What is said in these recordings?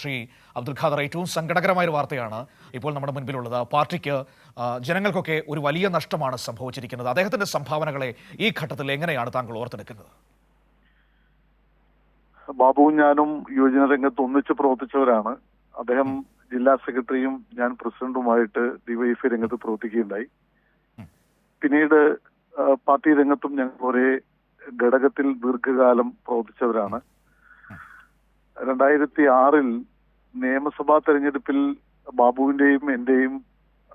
ശ്രീ അബ്ദുൽ ഖാദർ ഏറ്റവും സങ്കടകരമായ ഒരു വാർത്തയാണ് ഇപ്പോൾ നമ്മുടെ മുൻപിലുള്ളത്. പാർട്ടിക്ക് ജനങ്ങൾക്കൊക്കെ ഒരു വലിയ നഷ്ടമാണ് സംഭവിച്ചിരിക്കുന്നത്. അദ്ദേഹത്തിന്റെ സംഭാവനകളെ ഈ ഘട്ടത്തിൽ എങ്ങനെയാണ് താങ്കൾ ഓർത്തെടുക്കുന്നത്? ബാബുവും ഞാനും യുവജന രംഗത്ത് ഒന്നിച്ച് പ്രവർത്തിച്ചവരാണ്. അദ്ദേഹം ജില്ലാ സെക്രട്ടറിയും ഞാൻ പ്രസിഡന്റുമായിട്ട് ഡിവൈഎഫ്ഐ രംഗത്ത് പ്രവർത്തിക്കുകയുണ്ടായി. പിന്നീട് പാർട്ടി രംഗത്തും ഞങ്ങൾ ഒരേ ഘടകത്തിൽ ദീർഘകാലം പ്രവർത്തിച്ചവരാണ്. രണ്ടായിരത്തി ആറിൽ നിയമസഭാ തെരഞ്ഞെടുപ്പിൽ ബാബുവിന്റെയും എന്റെയും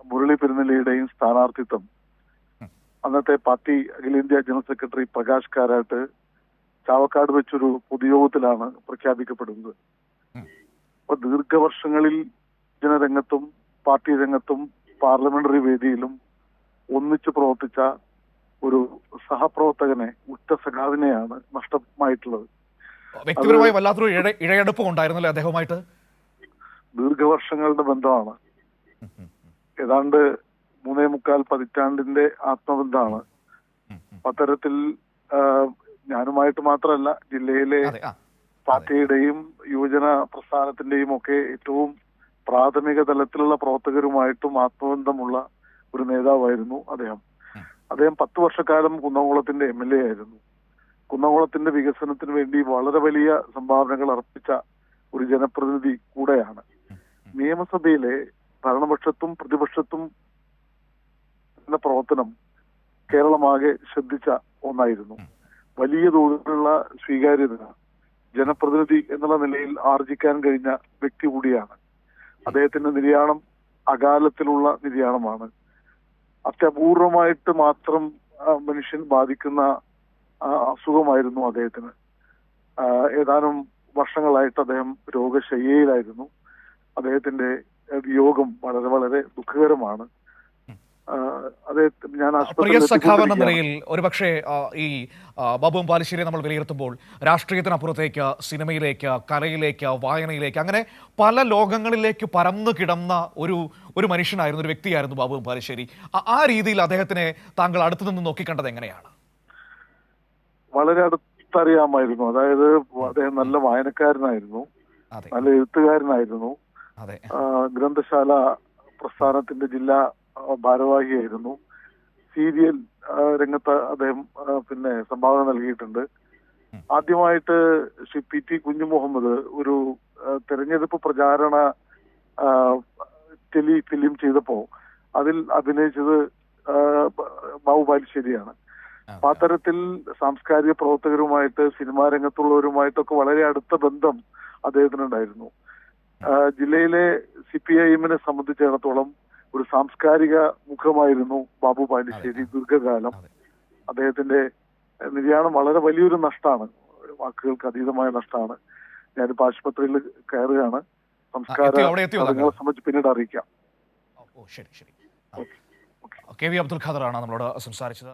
മുരളി പെരുന്നലിയുടെയും സ്ഥാനാർത്ഥിത്വം. അന്നത്തെ പാർട്ടി അഖിലേന്ത്യാ ജനറൽ സെക്രട്ടറി പ്രകാശ് കാരാട്ട് ചാവക്കാട് വെച്ചൊരു പൊതുയോഗത്തിലാണ് പ്രഖ്യാപിക്കപ്പെടുന്നത്. അപ്പൊ ദീർഘവർഷങ്ങളിൽ ജനരംഗത്തും പാർട്ടി രംഗത്തും പാർലമെന്ററി വേദിയിലും ഒന്നിച്ചു പ്രവർത്തിച്ച ഒരു സഹപ്രവർത്തകനെ ഉറ്റ സഖാവിനെയാണ് നഷ്ടമായിട്ടുള്ളത്. വ്യക്തിപരമായി വല്ലാത്തൊരു ഇഴ ഇഴയെടുപ്പം ഉണ്ടായിരുന്നല്ലേ അദ്ദേഹവുമായിട്ട്? ദീർഘവർഷങ്ങളുടെ ബന്ധമാണ്. ഏതാണ്ട് മൂന്നേ മുക്കാൽ പതിറ്റാണ്ടിന്റെ ആത്മബന്ധമാണ്. അത്തരത്തിൽ ഞാനുമായിട്ട് മാത്രമല്ല ജില്ലയിലെ പാർട്ടിയുടെയും യുവജന പ്രസ്ഥാനത്തിന്റെയും ഒക്കെ ഏറ്റവും പ്രാഥമിക തലത്തിലുള്ള പ്രവർത്തകരുമായിട്ടും ആത്മബന്ധമുള്ള ഒരു നേതാവായിരുന്നു അദ്ദേഹം. അദ്ദേഹം പത്ത് വർഷക്കാലം കുന്നംകുളത്തിന്റെ എം എൽ എ ആയിരുന്നു. കുന്നംകുളത്തിന്റെ വികസനത്തിന് വേണ്ടി വളരെ വലിയ സംഭാവനകൾ അർപ്പിച്ച ഒരു ജനപ്രതിനിധി കൂടെയാണ്. നിയമസഭയിലെ ഭരണപക്ഷത്തും പ്രതിപക്ഷത്തും പ്രവർത്തനം കേരളമാകെ ശ്രദ്ധിച്ച ഒന്നായിരുന്നു. വലിയ തോതിലുള്ള സ്വീകാര്യത ജനപ്രതിനിധി എന്നുള്ള നിലയിൽ ആർജിക്കാൻ കഴിഞ്ഞ വ്യക്തി കൂടിയാണ്. അദ്ദേഹത്തിന്റെ നിര്യാണം അകാലത്തിലുള്ള നിര്യാണമാണ്. അത്യപൂർവമായിട്ട് മാത്രം മനുഷ്യൻ ബാധിക്കുന്ന അസുഖമായിരുന്നു അദ്ദേഹത്തിന്. ഏതാനും വർഷങ്ങളായിട്ട് അദ്ദേഹം രോഗശയ്യയിലായിരുന്നു. അദ്ദേഹത്തിന്റെ വിയോഗം വളരെ വളരെ ദുഃഖകരമാണ്. പ്രിയ നിലയിൽ ഒരുപക്ഷെ ഈ ബാബുവും പാലിശ്ശേരി നമ്മൾ വിലയിരുത്തുമ്പോൾ രാഷ്ട്രീയത്തിനപ്പുറത്തേക്ക് സിനിമയിലേക്ക് കലയിലേക്ക് വായനയിലേക്ക് അങ്ങനെ പല ലോകങ്ങളിലേക്ക് പരന്നു കിടന്ന ഒരു ഒരു മനുഷ്യനായിരുന്നു ഒരു വ്യക്തിയായിരുന്നു ബാബുവും പാലശ്ശേരി ആ- ആ രീതിയിൽ അദ്ദേഹത്തിനെ താങ്കൾ അടുത്തു നിന്ന് നോക്കിക്കണ്ടത് എങ്ങനെയാണ്? വളരെ അടുത്തറിയാമായിരുന്നു. അതായത് അദ്ദേഹം നല്ല വായനക്കാരനായിരുന്നു. നല്ല എഴുത്തുകാരനായിരുന്നു. ഗ്രന്ഥശാല പ്രസ്ഥാനത്തിന്റെ ജില്ലാ ഭാരവാഹിയായിരുന്നു. സീരിയൽ രംഗത്ത് അദ്ദേഹം പിന്നെ സംഭാവന നൽകിയിട്ടുണ്ട്. ആദ്യമായിട്ട് ശ്രീ പി ടി കുഞ്ഞു മുഹമ്മദ് ഒരു തെരഞ്ഞെടുപ്പ് പ്രചാരണ ടെലി ഫിലിം ചെയ്തപ്പോ അതിൽ അഭിനയിച്ചത് ബാബു ബാലുശ്ശേരിയാണ്. അത്തരത്തിൽ സാംസ്കാരിക പ്രവർത്തകരുമായിട്ട് സിനിമാ രംഗത്തുള്ളവരുമായിട്ടൊക്കെ വളരെ അടുത്ത ബന്ധം അദ്ദേഹത്തിനുണ്ടായിരുന്നു. ഉണ്ടായിരുന്നു ജില്ലയിലെ സി പി ഐ എമ്മിനെ സംബന്ധിച്ചിടത്തോളം ഒരു സാംസ്കാരിക മുഖമായിരുന്നു ബാബു പാലിശ്ശേരി ദീർഘകാലം. അദ്ദേഹത്തിന്റെ നിര്യാണം വളരെ വലിയൊരു നഷ്ടമാണ്. വാക്കുകൾക്ക് അതീതമായ നഷ്ടമാണ്. ഞാനിപ്പോ ആശുപത്രിയിൽ കയറുകയാണ്. സംസ്കാര? ചടങ്ങുകളെ സംബന്ധിച്ച് പിന്നീട് അറിയിക്കാം. ഓ ശരി ശരി. കെ വി അബ്ദുൽ ഖാദറാണ് നമ്മളോട് സംസാരിച്ചത്.